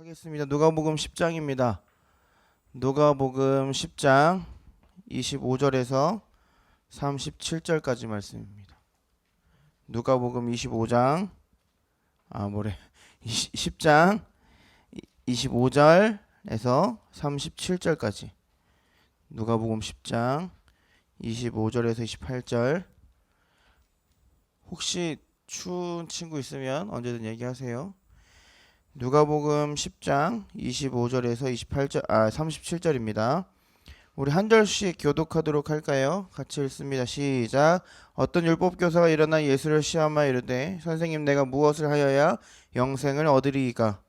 하겠습니다. 누가복음 10장입니다. 누가복음 10장 25절에서 37절까지 말씀입니다. 누가복음 25장 아 뭐래 10장 25절에서 37절까지 누가복음 10장 25절에서 28절 혹시 추운 친구 있으면 언제든 얘기하세요. 누가복음 10장 25절에서 28절 아 37절입니다. 우리 한 절씩 교독하도록 할까요? 같이 읽습니다. 시작. 어떤 율법 교사가 일어나 예수를 시험하여 이르되 선생님 내가 무엇을 하여야 영생을 얻으리이까?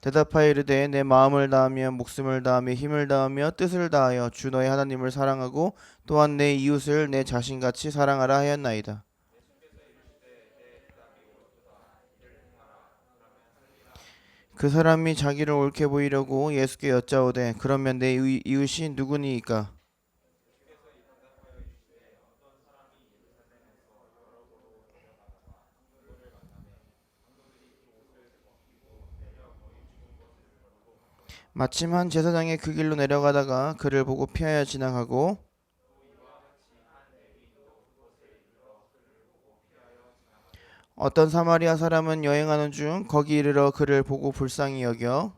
대답하여 이르되 내 마음을 다하며 목숨을 다하며 힘을 다하며 뜻을 다하여 주 너의 하나님을 사랑하고 또한 내 이웃을 내 자신같이 사랑하라 하였나이다. 그 사람이 자기를 옳게 보이려고 예수께 여짜오되 그러면 내 의- 이웃이 누구니이까? 마침 한 제사장이 그 길로 내려가다가 그를 보고 피하여 지나가고 어떤 사마리아 사람은 여행하는 중 거기 이르러 그를 보고 불쌍히 여겨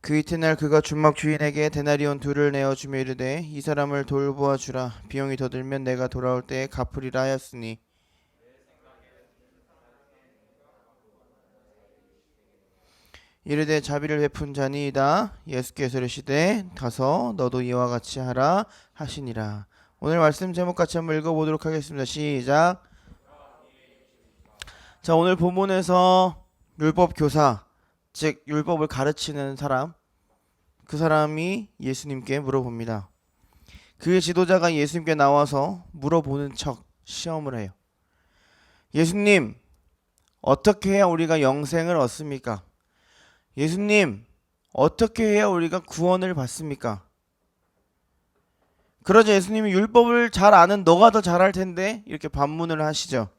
그 이튿날 그가 준막 주인에게 데나리온 둘을 내어 주며 이르되 이 사람을 돌보아 주라. 비용이 더 들면 내가 돌아올 때에 갚으리라 하였으니 이르되 자비를 베푼 자니이다. 예수께서 이르시되 가서 너도 이와 같이 하라 하시니라. 오늘 말씀 제목 같이 한번 읽어보도록 하겠습니다. 시작. 자 오늘 본문에서 율법 교사 즉 율법을 가르치는 사람 그 사람이 예수님께 물어봅니다. 그 지도자가 예수님께 나와서 물어보는 척 시험을 해요. 예수님 어떻게 해야 우리가 영생을 얻습니까? 예수님, 어떻게 해야 우리가 구원을 받습니까? 그러자 예수님이 율법을 잘 아는 너가 더 잘할 텐데 이렇게 반문을 하시죠.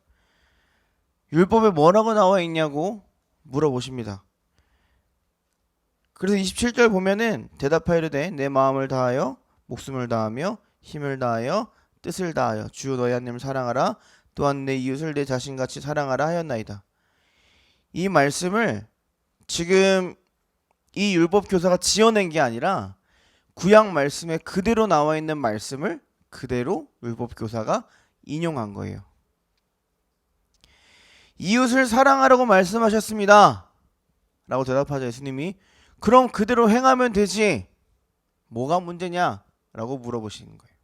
율법에 뭐라고 나와 있냐고 물어보십니다. 그래서 27절 보면은 대답하이르되 내 마음을 다하여 목숨을 다하며 힘을 다하여 뜻을 다하여 주 너희 하나님을 사랑하라 또한 내 이웃을 내 자신같이 사랑하라 하였나이다. 이 말씀을 지금 이 율법 교사가 지어낸 게 아니라 구약 말씀에 그대로 나와 있는 말씀을 그대로 율법 교사가 인용한 거예요. 이웃을 사랑하라고 말씀하셨습니다. 라고 대답하자 예수님이 그럼 그대로 행하면 되지. 뭐가 문제냐? 라고 물어보시는 거예요.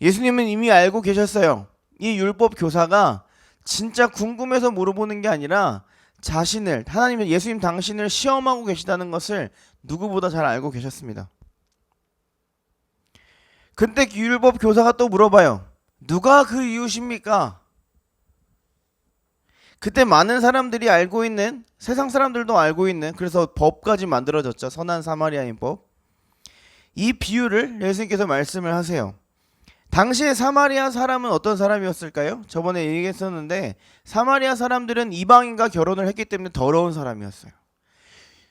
예수님은 이미 알고 계셨어요. 이 율법 교사가 진짜 궁금해서 물어보는 게 아니라 자신을 하나님 예수님 당신을 시험하고 계시다는 것을 누구보다 잘 알고 계셨습니다. 근데 율법 교사가 또 물어봐요. 누가 그 이웃입니까? 그때 많은 사람들이 알고 있는 세상 사람들도 알고 있는 그래서 법까지 만들어졌죠. 선한 사마리아인 법. 이 비유를 예수님께서 말씀을 하세요. 당시에 사마리아 사람은 어떤 사람이었을까요? 저번에 얘기했었는데 사마리아 사람들은 이방인과 결혼을 했기 때문에 더러운 사람이었어요.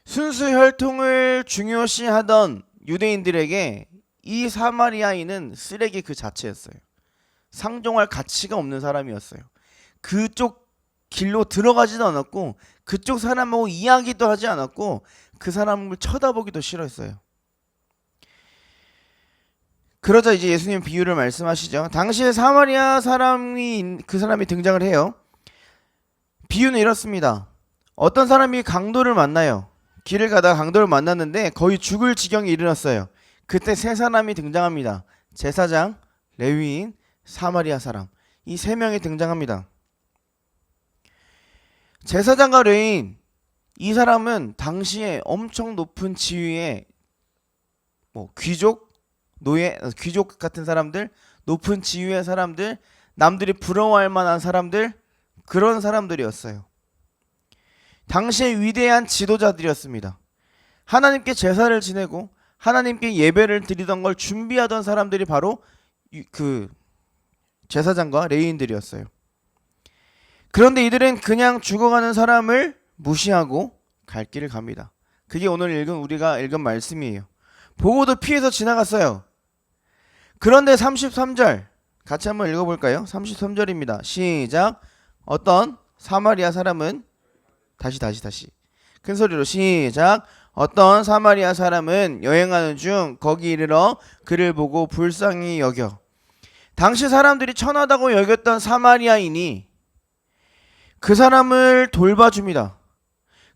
순수 혈통을 중요시하던 유대인들에게 이 사마리아인은 쓰레기 그 자체였어요. 상종할 가치가 없는 사람이었어요. 그쪽 길로 들어가지도 않았고 그쪽 사람하고 이야기도 하지 않았고 그 사람을 쳐다보기도 싫어했어요. 그러자 이제 예수님 비유를 말씀하시죠. 당시에 사마리아 사람이 그 사람이 등장을 해요. 비유는 이렇습니다. 어떤 사람이 강도를 만나요. 길을 가다가 강도를 만났는데 거의 죽을 지경에 이르렀어요. 그때 세 사람이 등장합니다. 제사장, 레위인, 사마리아 사람. 이 세 명이 등장합니다. 제사장과 레위인 이 사람은 당시에 엄청 높은 지위의 뭐 귀족 노예 귀족 같은 사람들 높은 지위의 사람들 남들이 부러워할 만한 사람들 그런 사람들이었어요. 당시의 위대한 지도자들이었습니다. 하나님께 제사를 지내고 하나님께 예배를 드리던 걸 준비하던 사람들이 바로 이- 그 제사장과 레위인들이었어요. 그런데 이들은 그냥 죽어가는 사람을 무시하고 갈 길을 갑니다. 그게 오늘 읽은 우리가 읽은 말씀이에요. 보고도 피해서 지나갔어요. 그런데 33절 같이 한번 읽어볼까요? 33절입니다. 시작. 어떤 사마리아 사람은 다시 다시 다시 큰 소리로 시작. 어떤 사마리아 사람은 여행하는 중 거기 이르러 그를 보고 불쌍히 여겨. 당시 사람들이 천하다고 여겼던 사마리아인이 그 사람을 돌봐줍니다.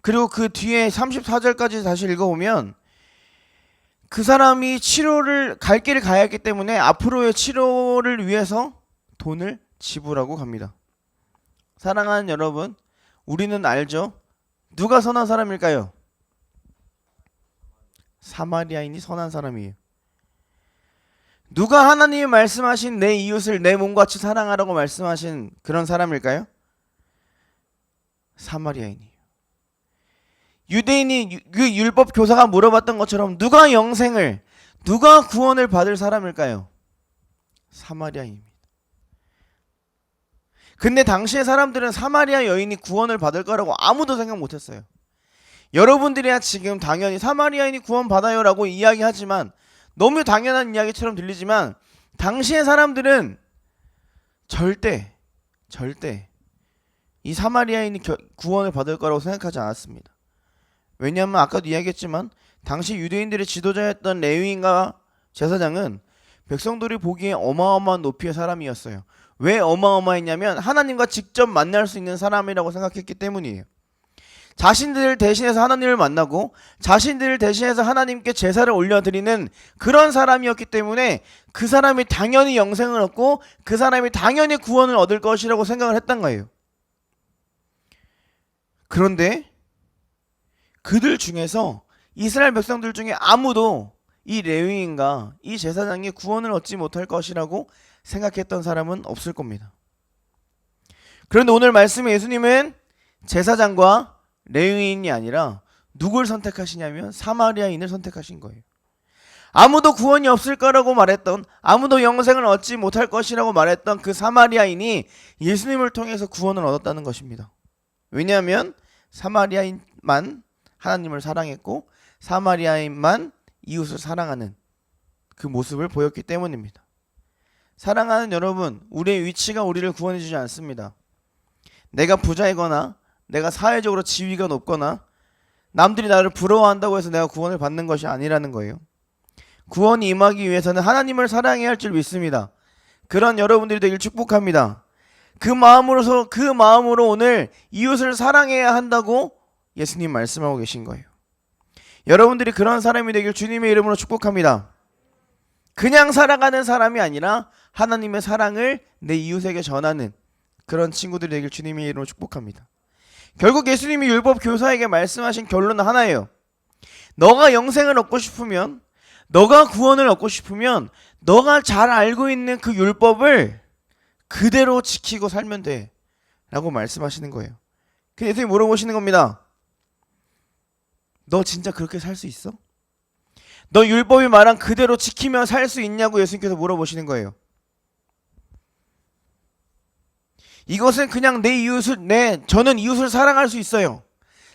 그리고 그 뒤에 34절까지 다시 읽어보면 그 사람이 치료를 갈 길을 가야 했기 때문에 앞으로의 치료를 위해서 돈을 지불하고 갑니다. 사랑하는 여러분, 우리는 알죠? 누가 선한 사람일까요? 사마리아인이 선한 사람이에요. 누가 하나님이 말씀하신 내 이웃을 내 몸같이 사랑하라고 말씀하신 그런 사람일까요? 사마리아인이에요. 유대인이 유- 그 율법 교사가 물어봤던 것처럼 누가 영생을 누가 구원을 받을 사람일까요? 사마리아인입니다. 근데 당시의 사람들은 사마리아 여인이 구원을 받을 거라고 아무도 생각 못 했어요. 여러분들이야 지금 당연히 사마리아인이 구원 받아요라고 이야기하지만 너무 당연한 이야기처럼 들리지만 당시의 사람들은 절대 절대 이 사마리아인이 겨- 구원을 받을 거라고 생각하지 않았습니다. 왜냐하면 아까도 이야기했지만 당시 유대인들의 지도자였던 레위인과 제사장은 백성들이 보기에 어마어마한 높이의 사람이었어요. 왜 어마어마했냐면 하나님과 직접 만날 수 있는 사람이라고 생각했기 때문이에요. 자신들을 대신해서 하나님을 만나고 자신들을 대신해서 하나님께 제사를 올려드리는 그런 사람이었기 때문에 그 사람이 당연히 영생을 얻고 그 사람이 당연히 구원을 얻을 것이라고 생각을 했던 거예요. 그런데 그들 중에서 이스라엘 백성들 중에 아무도 이 레위인과 이 제사장이 구원을 얻지 못할 것이라고 생각했던 사람은 없을 겁니다. 그런데 오늘 말씀에 예수님은 제사장과 레위인이 아니라 누굴 선택하시냐면 사마리아인을 선택하신 거예요. 아무도 구원이 없을 거라고 말했던 아무도 영생을 얻지 못할 것이라고 말했던 그 사마리아인이 예수님을 통해서 구원을 얻었다는 것입니다. 왜냐하면 사마리아인만 하나님을 사랑했고 사마리아인만 이웃을 사랑하는 그 모습을 보였기 때문입니다. 사랑하는 여러분, 우리의 위치가 우리를 구원해 주지 않습니다. 내가 부자이거나 내가 사회적으로 지위가 높거나 남들이 나를 부러워한다고 해서 내가 구원을 받는 것이 아니라는 거예요. 구원이 임하기 위해서는 하나님을 사랑해야 할 줄 믿습니다. 그런 여러분들이 되길 축복합니다. 그 마음으로서 그 마음으로 오늘 이웃을 사랑해야 한다고 예수님 말씀하고 계신 거예요. 여러분들이 그런 사람이 되길 주님의 이름으로 축복합니다. 그냥 살아가는 사람이 아니라 하나님의 사랑을 내 이웃에게 전하는 그런 친구들이 되길 주님의 이름으로 축복합니다. 결국 예수님이 율법 교사에게 말씀하신 결론은 하나예요. 너가 영생을 얻고 싶으면 너가 구원을 얻고 싶으면 너가 잘 알고 있는 그 율법을 그대로 지키고 살면 돼. 라고 말씀하시는 거예요. 그 예수님이 물어보시는 겁니다. 너 진짜 그렇게 살 수 있어? 너 율법이 말한 그대로 지키며 살 수 있냐고 예수님께서 물어보시는 거예요. 이것은 그냥 내 이웃을 내 저는 이웃을 사랑할 수 있어요.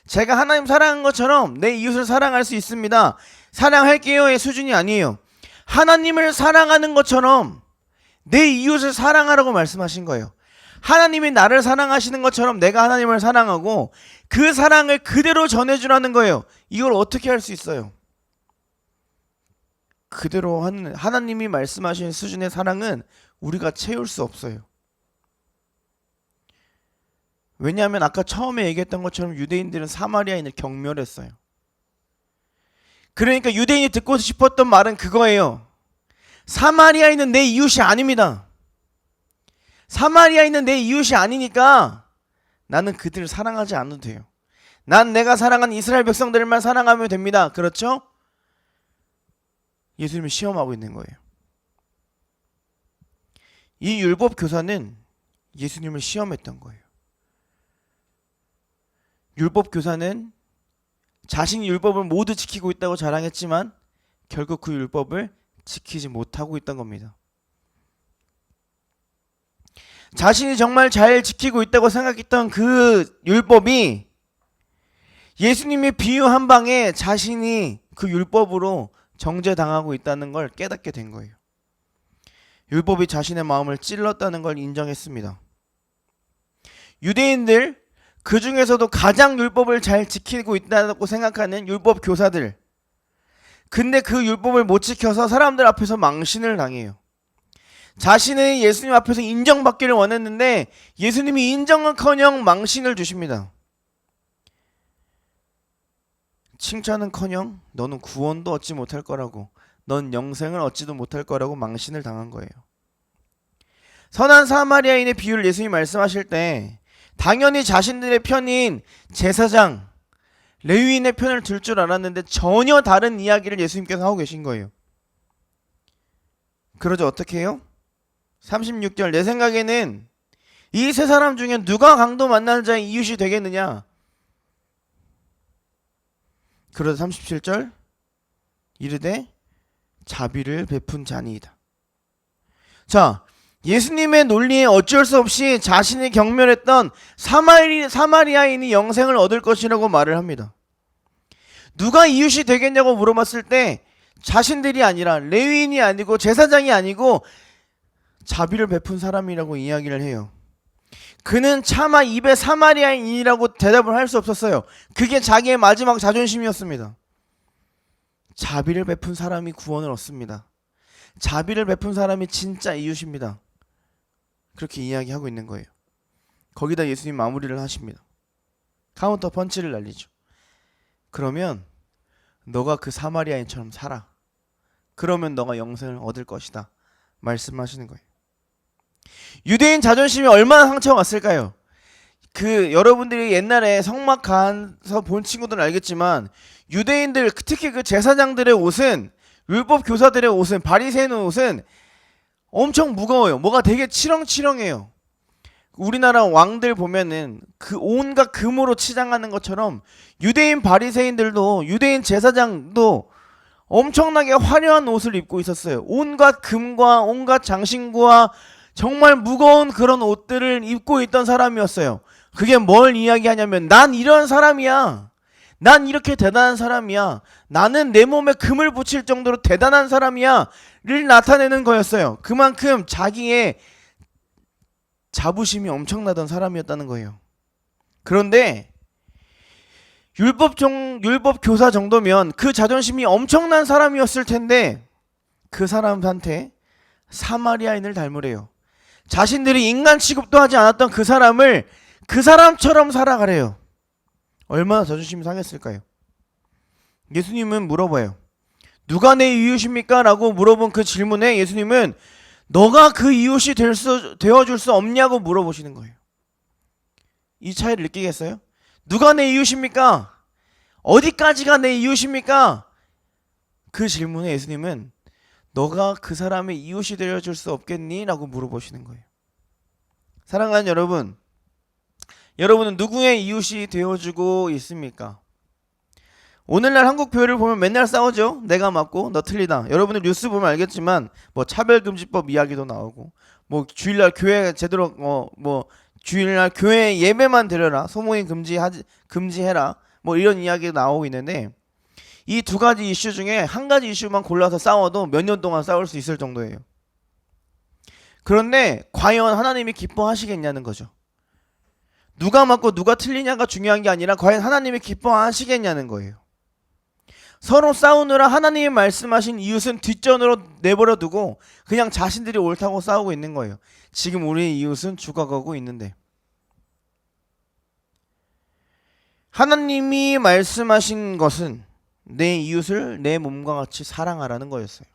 제가 하나님 사랑한 것처럼 내 이웃을 사랑할 수 있습니다. 사랑할게요의 수준이 아니에요. 하나님을 사랑하는 것처럼 내 이웃을 사랑하라고 말씀하신 거예요. 하나님이 나를 사랑하시는 것처럼 내가 하나님을 사랑하고 그 사랑을 그대로 전해주라는 거예요. 이걸 어떻게 할 수 있어요? 그대로 하는 하나님이 말씀하신 수준의 사랑은 우리가 채울 수 없어요. 왜냐하면 아까 처음에 얘기했던 것처럼 유대인들은 사마리아인을 경멸했어요. 그러니까 유대인이 듣고 싶었던 말은 그거예요. 사마리아인은 내 이웃이 아닙니다. 사마리아인은 내 이웃이 아니니까 나는 그들을 사랑하지 않아도 돼요. 난 내가 사랑한 이스라엘 백성들만 사랑하면 됩니다. 그렇죠? 예수님을 시험하고 있는 거예요. 이 율법 교사는 예수님을 시험했던 거예요. 율법 교사는 자신이 율법을 모두 지키고 있다고 자랑했지만 결국 그 율법을 지키지 못하고 있던 겁니다. 자신이 정말 잘 지키고 있다고 생각했던 그 율법이 예수님의 비유 한 방에 자신이 그 율법으로 정죄당하고 있다는 걸 깨닫게 된 거예요. 율법이 자신의 마음을 찔렀다는 걸 인정했습니다. 유대인들 그 중에서도 가장 율법을 잘 지키고 있다고 생각하는 율법 교사들. 근데 그 율법을 못 지켜서 사람들 앞에서 망신을 당해요. 자신의 예수님 앞에서 인정받기를 원했는데 예수님이 인정은커녕 망신을 주십니다. 칭찬은커녕 너는 구원도 얻지 못할 거라고 넌 영생을 얻지도 못할 거라고 망신을 당한 거예요. 선한 사마리아인의 비유를 예수님이 말씀하실 때 당연히 자신들의 편인 제사장 레위인의 편을 들 줄 알았는데 전혀 다른 이야기를 예수님께서 하고 계신 거예요. 그러죠 어떻게 해요? 36절 내 생각에는 이 세 사람 중에 누가 강도 만나는 자의 이웃이 되겠느냐? 그러자 37절 이르되 자비를 베푼 자니이다. 자, 예수님의 논리에 어쩔 수 없이 자신이 경멸했던 사마리, 사마리아인이 영생을 얻을 것이라고 말을 합니다. 누가 이웃이 되겠냐고 물어봤을 때 자신들이 아니라 레위인이 아니고 제사장이 아니고 자비를 베푼 사람이라고 이야기를 해요. 그는 차마 입에 사마리아인이라고 대답을 할 수 없었어요. 그게 자기의 마지막 자존심이었습니다. 자비를 베푼 사람이 구원을 얻습니다. 자비를 베푼 사람이 진짜 이웃입니다. 그렇게 이야기하고 있는 거예요. 거기다 예수님 마무리를 하십니다. 카운터 펀치를 날리죠. 그러면 너가 그 사마리아인처럼 살아. 그러면 너가 영생을 얻을 것이다. 말씀하시는 거예요. 유대인 자존심이 얼마나 상처가 왔을까요? 그 여러분들이 옛날에 성막 가서 본 친구들은 알겠지만 유대인들 특히 그 제사장들의 옷은 율법 교사들의 옷은 바리새인 옷은 엄청 무거워요. 뭐가 되게 치렁치렁해요. 우리나라 왕들 보면은 그 온갖 금으로 치장하는 것처럼 유대인 바리새인들도 유대인 제사장도 엄청나게 화려한 옷을 입고 있었어요. 온갖 금과 온갖 장신구와 정말 무거운 그런 옷들을 입고 있던 사람이었어요. 그게 뭘 이야기하냐면 난 이런 사람이야. 난 이렇게 대단한 사람이야. 나는 내 몸에 금을 붙일 정도로 대단한 사람이야. 를 나타내는 거였어요. 그만큼 자기의 자부심이 엄청나던 사람이었다는 거예요. 그런데 율법 종 율법 교사 정도면 그 자존심이 엄청난 사람이었을 텐데 그 사람한테 사마리아인을 닮으래요. 자신들이 인간 취급도 하지 않았던 그 사람을 그 사람처럼 살아가래요. 얼마나 자존심이 상했을까요? 예수님은 물어봐요. 누가 내 이웃입니까? 라고 물어본 그 질문에 예수님은 너가 그 이웃이 될 수, 되어줄 수 없냐고 물어보시는 거예요. 이 차이를 느끼겠어요? 누가 내 이웃입니까? 어디까지가 내 이웃입니까? 그 질문에 예수님은 너가 그 사람의 이웃이 되어줄 수 없겠니? 라고 물어보시는 거예요. 사랑하는 여러분, 여러분은 누구의 이웃이 되어주고 있습니까? 오늘날 한국 교회를 보면 맨날 싸우죠. 내가 맞고 너 틀리다. 여러분들 뉴스 보면 알겠지만 뭐 차별금지법 이야기도 나오고 뭐 주일날 교회 제대로 어 뭐 주일날 교회 예배만 드려라. 소모임 금지하지 금지해라. 뭐 이런 이야기가 나오고 있는데 이 두 가지 이슈 중에 한 가지 이슈만 골라서 싸워도 몇 년 동안 싸울 수 있을 정도예요. 그런데 과연 하나님이 기뻐하시겠냐는 거죠. 누가 맞고 누가 틀리냐가 중요한 게 아니라 과연 하나님이 기뻐하시겠냐는 거예요. 서로 싸우느라 하나님이 말씀하신 이웃은 뒷전으로 내버려 두고 그냥 자신들이 옳다고 싸우고 있는 거예요. 지금 우리의 이웃은 죽어가고 있는데. 하나님이 말씀하신 것은 내 이웃을 내 몸과 같이 사랑하라는 거였어요.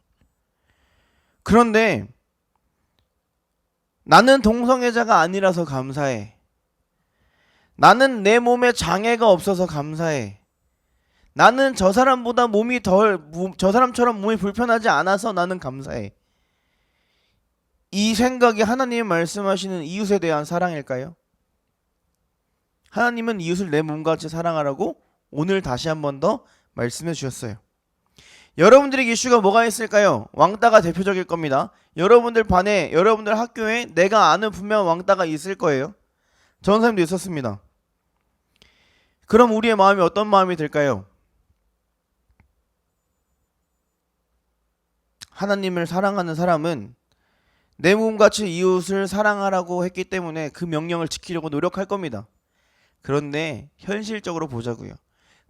그런데 나는 동성애자가 아니라서 감사해. 나는 내 몸에 장애가 없어서 감사해. 나는 저 사람보다 몸이 덜, 저 사람처럼 몸이 불편하지 않아서 나는 감사해. 이 생각이 하나님이 말씀하시는 이웃에 대한 사랑일까요? 하나님은 이웃을 내 몸같이 사랑하라고 오늘 다시 한 번 더 말씀해 주셨어요. 여러분들에게 이슈가 뭐가 있을까요? 왕따가 대표적일 겁니다. 여러분들 반에, 여러분들 학교에 내가 아는 분명 왕따가 있을 거예요. 전 사람도 있었습니다. 그럼 우리의 마음이 어떤 마음이 들까요? 하나님을 사랑하는 사람은 내 몸같이 이웃을 사랑하라고 했기 때문에 그 명령을 지키려고 노력할 겁니다. 그런데 현실적으로 보자고요.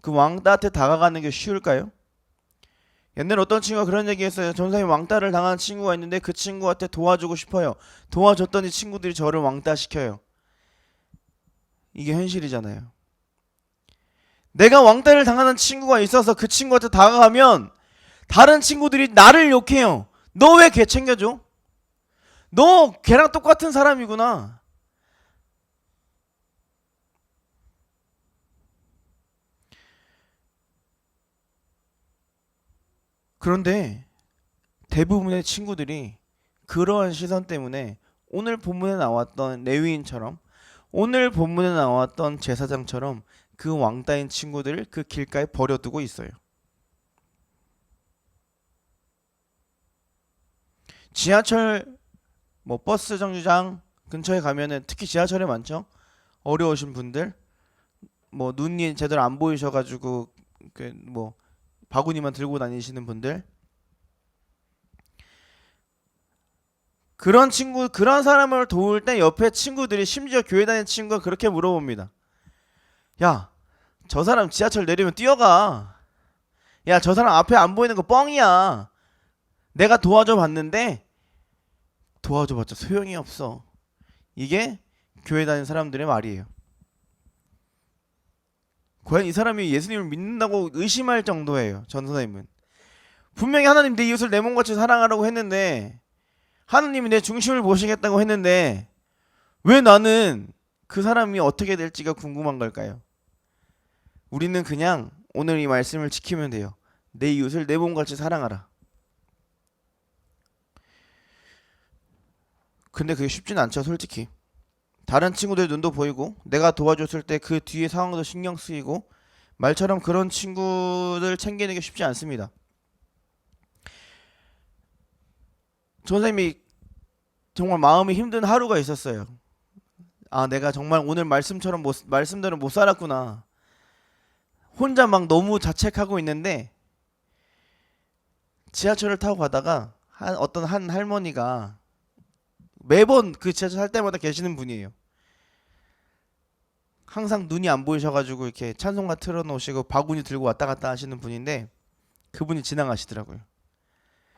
그 왕따한테 다가가는 게 쉬울까요? 옛날에 어떤 친구가 그런 얘기 했어요. 전사님 왕따를 당한 친구가 있는데 그 친구한테 도와주고 싶어요. 도와줬더니 친구들이 저를 왕따 시켜요. 이게 현실이잖아요. 내가 왕따를 당하는 친구가 있어서 그 친구한테 다가가면 다른 친구들이 나를 욕해요. 너 왜 걔 챙겨줘? 너 걔랑 똑같은 사람이구나. 그런데 대부분의 친구들이 그러한 시선 때문에 오늘 본문에 나왔던 레위인처럼 오늘 본문에 나왔던 제사장처럼 그 왕따인 친구들을 그 길가에 버려두고 있어요. 지하철 뭐 버스 정류장 근처에 가면은 특히 지하철에 많죠. 어려우신 분들 뭐 눈이 제대로 안 보이셔가지고 그뭐 바구니만 들고 다니시는 분들 그런 친구 그런 사람을 도울 때 옆에 친구들이 심지어 교회 다니는 친구가 그렇게 물어봅니다. 야, 저 사람 지하철 내리면 뛰어가. 야, 저 사람 앞에 안 보이는 거 뻥이야. 내가 도와줘 봤는데 도와줘 봤자 소용이 없어. 이게 교회 다니는 사람들의 말이에요. 과연 이 사람이 예수님을 믿는다고 의심할 정도예요. 전 선생님은. 분명히 하나님 내 이웃을 내 몸같이 사랑하라고 했는데 하나님이 내 중심을 보시겠다고 했는데 왜 나는 그 사람이 어떻게 될지가 궁금한 걸까요? 우리는 그냥 오늘 이 말씀을 지키면 돼요. 내 이웃을 내 몸같이 사랑하라. 근데 그게 쉽진 않죠, 솔직히. 다른 친구들 눈도 보이고 내가 도와줬을 때 그 뒤에 상황도 신경 쓰이고 말처럼 그런 친구들 챙기는 게 쉽지 않습니다. 전생님이 정말 마음이 힘든 하루가 있었어요. 아, 내가 정말 오늘 말씀처럼 못, 말씀대로 못 살았구나. 혼자 막 너무 자책하고 있는데 지하철을 타고 가다가 한 어떤 한 할머니가 매번 그 지하철 살 때마다 계시는 분이에요. 항상 눈이 안 보이셔가지고 이렇게 찬송가 틀어놓으시고 바구니 들고 왔다 갔다 하시는 분인데 그분이 지나가시더라고요.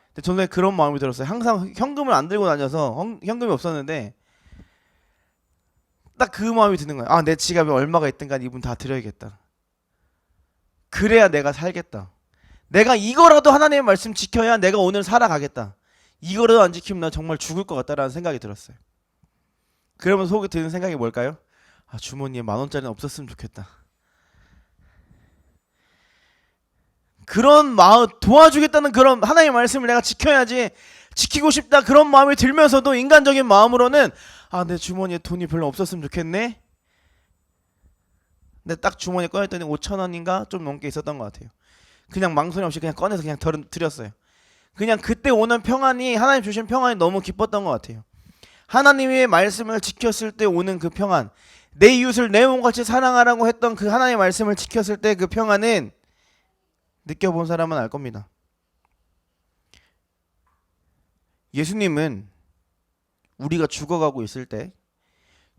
근데 저는 그런 마음이 들었어요. 항상 현금을 안 들고 다녀서 헌- 현금이 없었는데 딱 그 마음이 드는 거예요. 아, 내 지갑에 얼마가 있든 간 이분 다 드려야겠다. 그래야 내가 살겠다. 내가 이거라도 하나님의 말씀 지켜야 내가 오늘 살아가겠다. 이거라도 안 지키면 나 정말 죽을 것 같다라는 생각이 들었어요. 그러면 속에 드는 생각이 뭘까요? 아, 주머니에 만 원짜리는 없었으면 좋겠다. 그런 마음 도와주겠다는 그런 하나님의 말씀을 내가 지켜야지 지키고 싶다 그런 마음이 들면서도 인간적인 마음으로는 아 내 주머니에 돈이 별로 없었으면 좋겠네. 근데 딱 주머니에 꺼냈더니 5천 원인가 좀 넘게 있었던 것 같아요. 그냥 망설임 없이 그냥 꺼내서 그냥 덜- 드렸어요. 그냥 그때 오는 평안이 하나님 주신 평안이 너무 기뻤던 것 같아요. 하나님의 말씀을 지켰을 때 오는 그 평안, 내 이웃을 내 몸같이 사랑하라고 했던 그 하나님의 말씀을 지켰을 때 그 평안은 느껴본 사람은 알 겁니다. 예수님은 우리가 죽어가고 있을 때,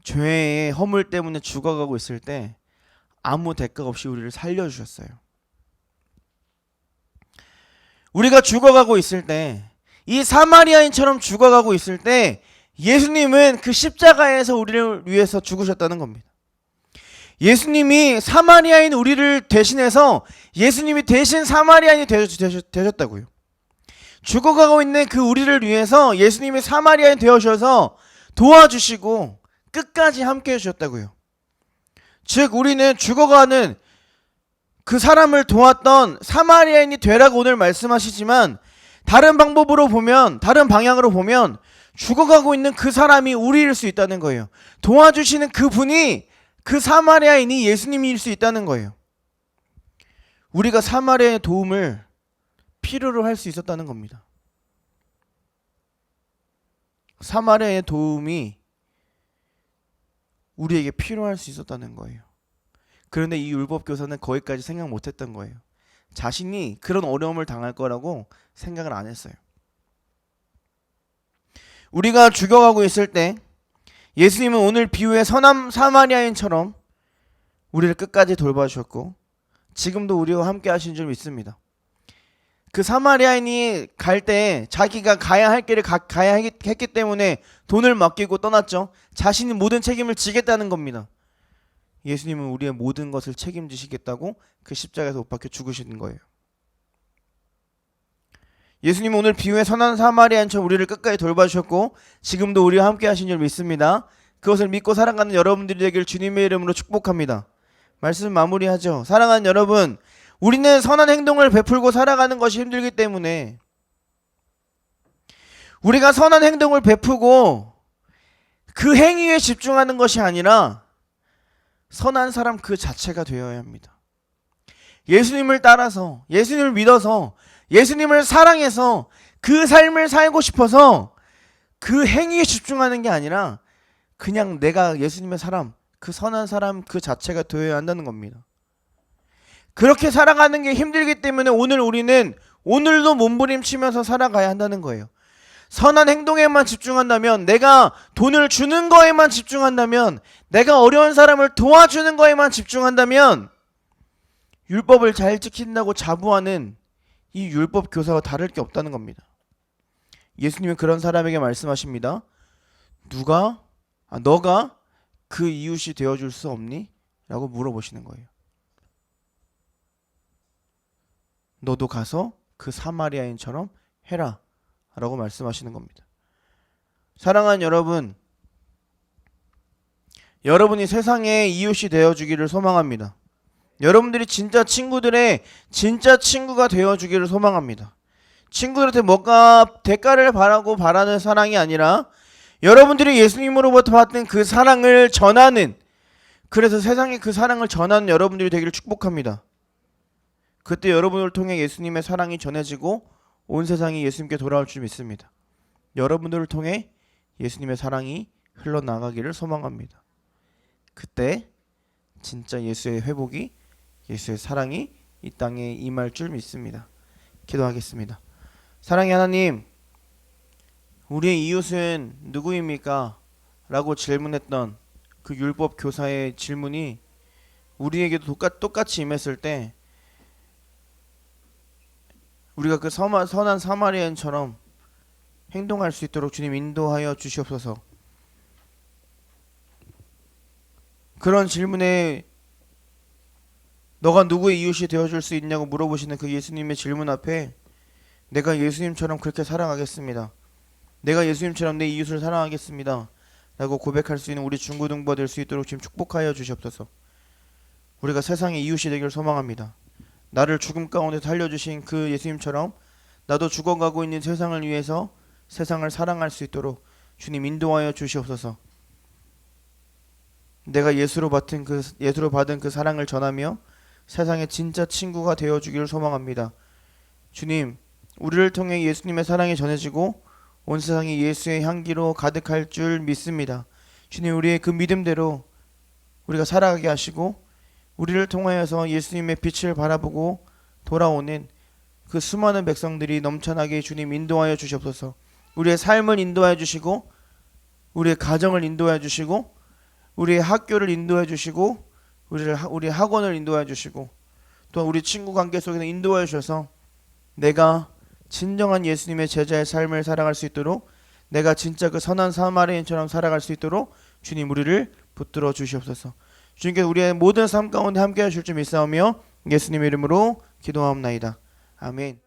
죄의 허물 때문에 죽어가고 있을 때 아무 대가 없이 우리를 살려주셨어요. 우리가 죽어가고 있을 때, 이 사마리아인처럼 죽어가고 있을 때 예수님은 그 십자가에서 우리를 위해서 죽으셨다는 겁니다. 예수님이 사마리아인 우리를 대신해서 예수님이 대신 사마리아인이 되셨, 되셨다고요. 죽어가고 있는 그 우리를 위해서 예수님이 사마리아인 되어셔서 도와주시고 끝까지 함께 해주셨다고요. 즉 우리는 죽어가는 그 사람을 도왔던 사마리아인이 되라고 오늘 말씀하시지만 다른 방법으로 보면 다른 방향으로 보면 죽어가고 있는 그 사람이 우리일 수 있다는 거예요. 도와주시는 그 분이 그 사마리아인이 예수님일 수 있다는 거예요. 우리가 사마리아의 도움을 필요로 할 수 있었다는 겁니다. 사마리아의 도움이 우리에게 필요할 수 있었다는 거예요. 그런데 이 율법 교사는 거기까지 생각 못 했던 거예요. 자신이 그런 어려움을 당할 거라고 생각을 안 했어요. 우리가 죽어가고 있을 때 예수님은 오늘 비유의 선함 사마리아인처럼 우리를 끝까지 돌봐주셨고 지금도 우리와 함께 하신 줄 믿습니다. 그 사마리아인이 갈 때 자기가 가야 할 길을 가, 가야 했기 때문에 돈을 맡기고 떠났죠. 자신이 모든 책임을 지겠다는 겁니다. 예수님은 우리의 모든 것을 책임지시겠다고 그 십자가에서 못 박혀 죽으시는 거예요. 예수님은 오늘 비유의 선한 사마리아인처럼 우리를 끝까지 돌봐주셨고 지금도 우리와 함께 하신 줄 믿습니다. 그것을 믿고 살아가는 여러분들이 되길 주님의 이름으로 축복합니다. 말씀 마무리하죠. 사랑하는 여러분, 우리는 선한 행동을 베풀고 살아가는 것이 힘들기 때문에 우리가 선한 행동을 베푸고 그 행위에 집중하는 것이 아니라 선한 사람 그 자체가 되어야 합니다. 예수님을 따라서 예수님을 믿어서 예수님을 사랑해서 그 삶을 살고 싶어서 그 행위에 집중하는 게 아니라 그냥 내가 예수님의 사람, 그 선한 사람 그 자체가 되어야 한다는 겁니다. 그렇게 살아가는 게 힘들기 때문에 오늘 우리는 오늘도 몸부림치면서 살아가야 한다는 거예요. 선한 행동에만 집중한다면, 내가 돈을 주는 거에만 집중한다면, 내가 어려운 사람을 도와주는 거에만 집중한다면, 율법을 잘 지킨다고 자부하는 이 율법 교사와 다를 게 없다는 겁니다. 예수님은 그런 사람에게 말씀하십니다. 누가, 아, 너가 그 이웃이 되어줄 수 없니? 라고 물어보시는 거예요. 너도 가서 그 사마리아인처럼 해라. 라고 말씀하시는 겁니다. 사랑하는 여러분, 여러분이 세상의 이웃이 되어주기를 소망합니다. 여러분들이 진짜 친구들의 진짜 친구가 되어주기를 소망합니다. 친구들한테 뭔가 대가를 바라고 바라는 사랑이 아니라 여러분들이 예수님으로부터 받은 그 사랑을 전하는 그래서 세상에 그 사랑을 전하는 여러분들이 되기를 축복합니다. 그때 여러분을 통해 예수님의 사랑이 전해지고 온 세상이 예수님께 돌아올 줄 믿습니다. 여러분들을 통해 예수님의 사랑이 흘러나가기를 소망합니다. 그때 진짜 예수의 회복이 예수의 사랑이 이 땅에 임할 줄 믿습니다. 기도하겠습니다. 사랑의 하나님, 우리의 이웃은 누구입니까? 라고 질문했던 그 율법 교사의 질문이 우리에게도 똑같, 똑같이 임했을 때 우리가 그 서마, 선한 사마리안처럼 행동할 수 있도록 주님 인도하여 주시옵소서. 그런 질문에 너가 누구의 이웃이 되어줄 수 있냐고 물어보시는 그 예수님의 질문 앞에 내가 예수님처럼 그렇게 사랑하겠습니다. 내가 예수님처럼 내 이웃을 사랑하겠습니다. 라고 고백할 수 있는 우리 중고등부가 될 수 있도록 지금 축복하여 주시옵소서. 우리가 세상의 이웃이 되기를 소망합니다. 나를 죽음 가운데 살려주신 그 예수님처럼 나도 죽어가고 있는 세상을 위해서 세상을 사랑할 수 있도록 주님 인도하여 주시옵소서. 내가 예수로 받은 그 예수로 받은 그 사랑을 전하며 세상의 진짜 친구가 되어 주기를 소망합니다. 주님, 우리를 통해 예수님의 사랑이 전해지고 온 세상이 예수의 향기로 가득할 줄 믿습니다. 주님, 우리의 그 믿음대로 우리가 살아가게 하시고 우리를 통하여서 예수님의 빛을 바라보고 돌아오는 그 수많은 백성들이 넘쳐나게 주님 인도하여 주시옵소서. 우리의 삶을 인도하여 주시고 우리의 가정을 인도하여 주시고 우리의 학교를 인도해 주시고 우리를 하- 우리 학원을 인도해 주시고 또 우리 친구 관계 속에서 인도해 주셔서 내가 진정한 예수님의 제자의 삶을 살아갈 수 있도록 내가 진짜 그 선한 사마리아인처럼 살아갈 수 있도록 주님 우리를 붙들어 주시옵소서. 주님께서 우리의 모든 삶 가운데 함께 하실 줄 믿사오며 예수님의 이름으로 기도하옵나이다. 아멘.